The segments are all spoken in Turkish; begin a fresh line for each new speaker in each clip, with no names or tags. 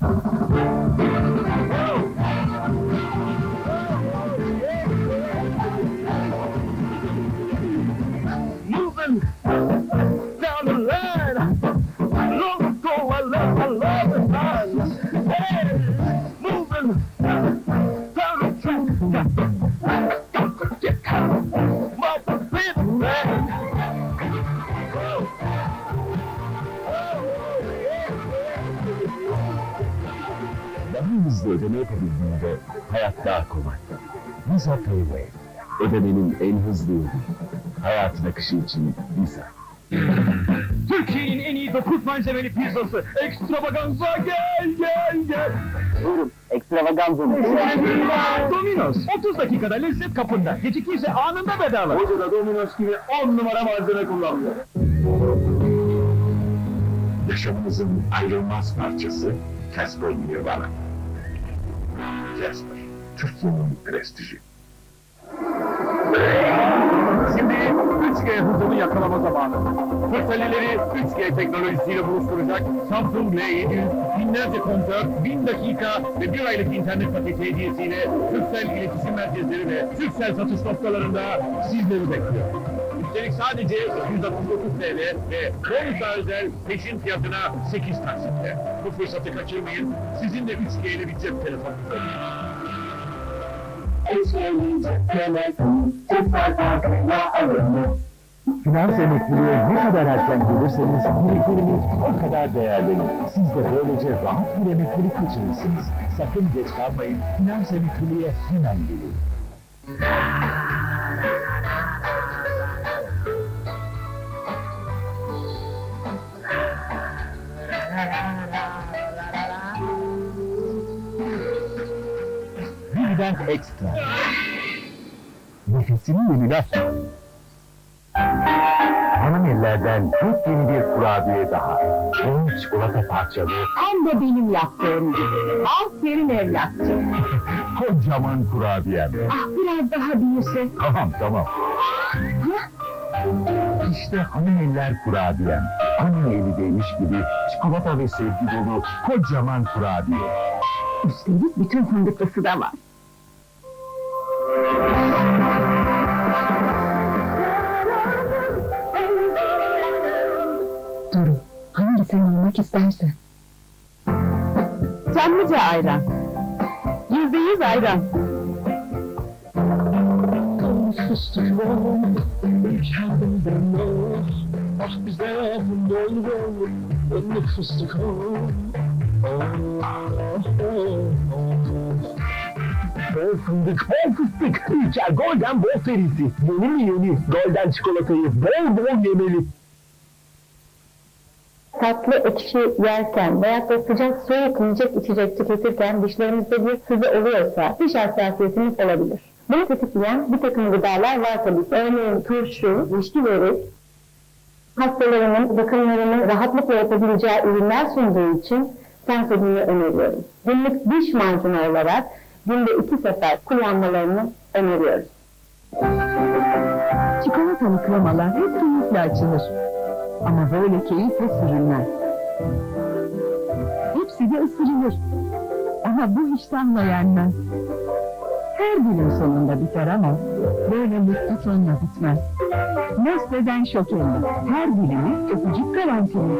Thank you.
Daha hızlı ödeme yapabildiğinde hayat daha kolay. Visa Payway. Ödemenin en hızlı yolu. Hayatın akışı için Visa.
Türkiye'nin en iyi dokuz malzemeli pizzası. Extravaganza gel gel gel.
Buyurun, ekstravaganza mı?
Domino's 30 dakikada lezzet kapında. Geciktiyse anında bedava.
Hoca da Domino's gibi 10 numara malzeme kullanıyor. Yaşamımızın ayrılmaz parçası Casper Nirvana. Casper, Türkiye'nin prestiji.
Şimdi 3G hızını yakalama zamanı. Fırtalileri 3G teknolojisiyle buluşturacak Samsung L700 binlerce kontör, 1000 dakika ve bir aylık internet paketi hediyesiyle Türksel iletişim merkezleri ve Türksel satış noktalarında sizleri bekliyor. Üstelik sadece 169 TL ve bonusa özel peşin fiyatına 8 taksitle. Bu fırsatı kaçırmayın. Sizin de 3G ile bir cep telefonunuz olsun.
Finans emekliliğe ne kadar erken gelirseniz birikiminiz o kadar değerlenir. Siz de böylece rahat bir emeklilik geçirirsiniz. Sakın geç kalmayın. Finans emekliliğe hemen gelin. Birden ekstra. Nefesini yeniler. Hanım ellerden yepyeni bir kurabiye daha. Bol çikolata parçalı,
Hem de benim yaptığım gibi. Aferin evlatçım.
kocaman kurabiyem.
Ah biraz daha büyüse.
Tamam tamam. İşte hanım eller kurabiyem. Anne eli değmiş gibi çikolata ve sevgi dolu kocaman kurabiye.
Üstelik bütün fındıklısı da var. Duru, hangisini almak istersen. Çamlıca ayran. Yüzde yüz ayran.
ol, kendimden ol. Ah bize ne olur olur, önlük fıstık ol.
Bol fındık, bol fıstık. İlker Golden Bol serisi. Yeni mi yeni? Golden çikolatayı bol bol yemeli.
Tatlı ekşi yerken veya da sıcak soğuk yiyecek içecek tüketirken dişlerimizde bir sızı oluyorsa diş hassasiyetimiz olabilir. Bunu tetikleyen bir takım gıdalar var tabii. Örneğin turşu, vişne börek, hastalarının bakımlarını rahatlıkla yapabileceği ürünler sunduğu için Sensodyne'i öneriyorum. Günlük diş macunu olarak günde iki sefer kullanmalarını öneriyoruz.
Çikolatalı kremalar hep keyifle açılır. Ama böyle keyifle sürülmez. Hepsi de ısırılır. Ama bu iştahla yenmez. Her dilim sonunda biter ama böyle mutlu sonla bitmez. Nestle'den şokerli. Her dilimi öpücük garantili.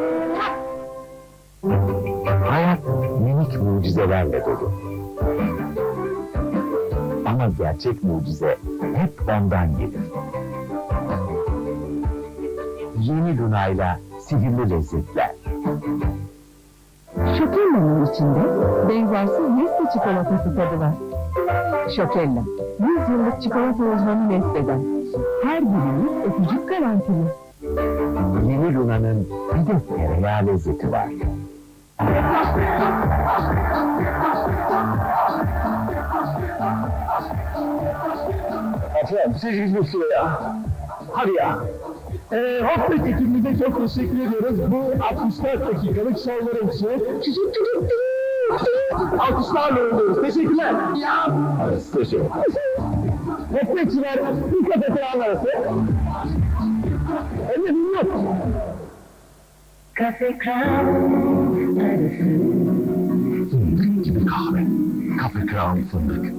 Hayat minik mucizelerle dolu. Ama gerçek mucize hep ondan gelir. Yeni Luna'yla sihirli lezzetler.
Şokella'nın içinde benzersiz Nestle çikolatası tadı var. Şokella, 100 yıllık çikolata uzmanı Nestle'den. Her dilimi öpücük garantili.
Yeni Luna'nın bir de tereyağı lezzeti var. Efendim siz bir ya. Hadi ya.
Ee, hafta ekibimize çok teşekkür ediyoruz. Bu 64 dakikalık şovların için. Alkışlarla uğurluyoruz. Teşekkürler. Ya.
Teşekkür
Meslekçiler dikkat edin arası. Elinde bilmiyorum.
Kafe kral arası
kahve. Kafe Crown fındık.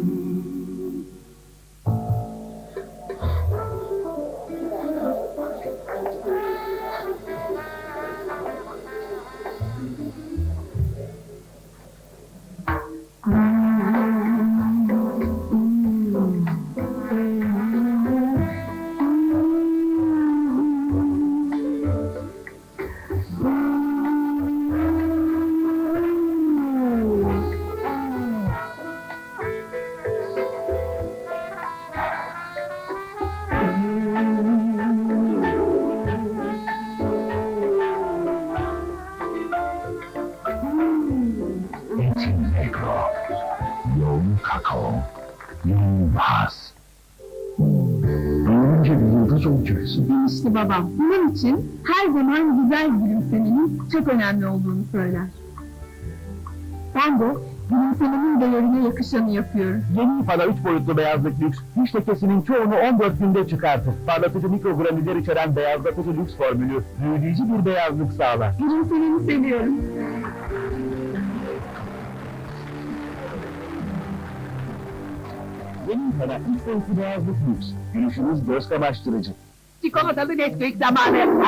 Baz. Büyüyünce bir yıldız olacaksın.
Demişti babam. Bunun için her zaman güzel gülümsemenin çok önemli olduğunu söyler. Ben de gülümsemenin değerine yakışanı yapıyorum.
Yeni İFA'da 3 boyutlu beyazlık lüks, diş lekesinin çoğunu 14 günde çıkartır. Parlatıcı mikrogranüller içeren beyazlatıcı lüks formülü, büyüleyici bir beyazlık sağlar.
Gülümsemeni seviyorum.
Yeni İFA'da 3 boyutlu beyazlık lüks, gülüşünüz göz kamaştırıcı.
Çikolatalı Nesquik zamanı.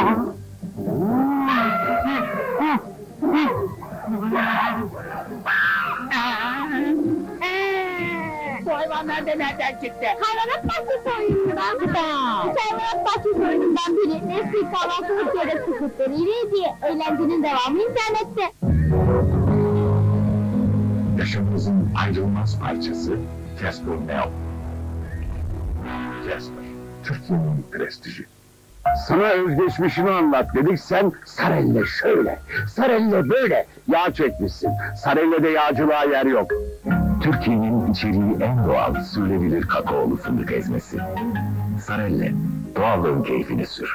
Bu hayvanlar da nereden çıktı?
Hayvanat bahçesi oyunundan. Hayvanat bahçesi oyunundan biri Nesquik kahvaltılık ya da sıkıntılıyla hediye. Eğlencenin devamı internette.
Yaşamınızın ayrılmaz parçası Casper Mel. Casper, Türkiye'nin prestiji.
Sana özgeçmişini anlat dedik sen Sarelle şöyle, Sarelle böyle yağ çekmişsin. Sarelle'de yağcılığa yer yok.
Türkiye'nin içeriği en doğal, sürülebilir kakaolu fındık ezmesi. Sarelle, doğallığın keyfini sür.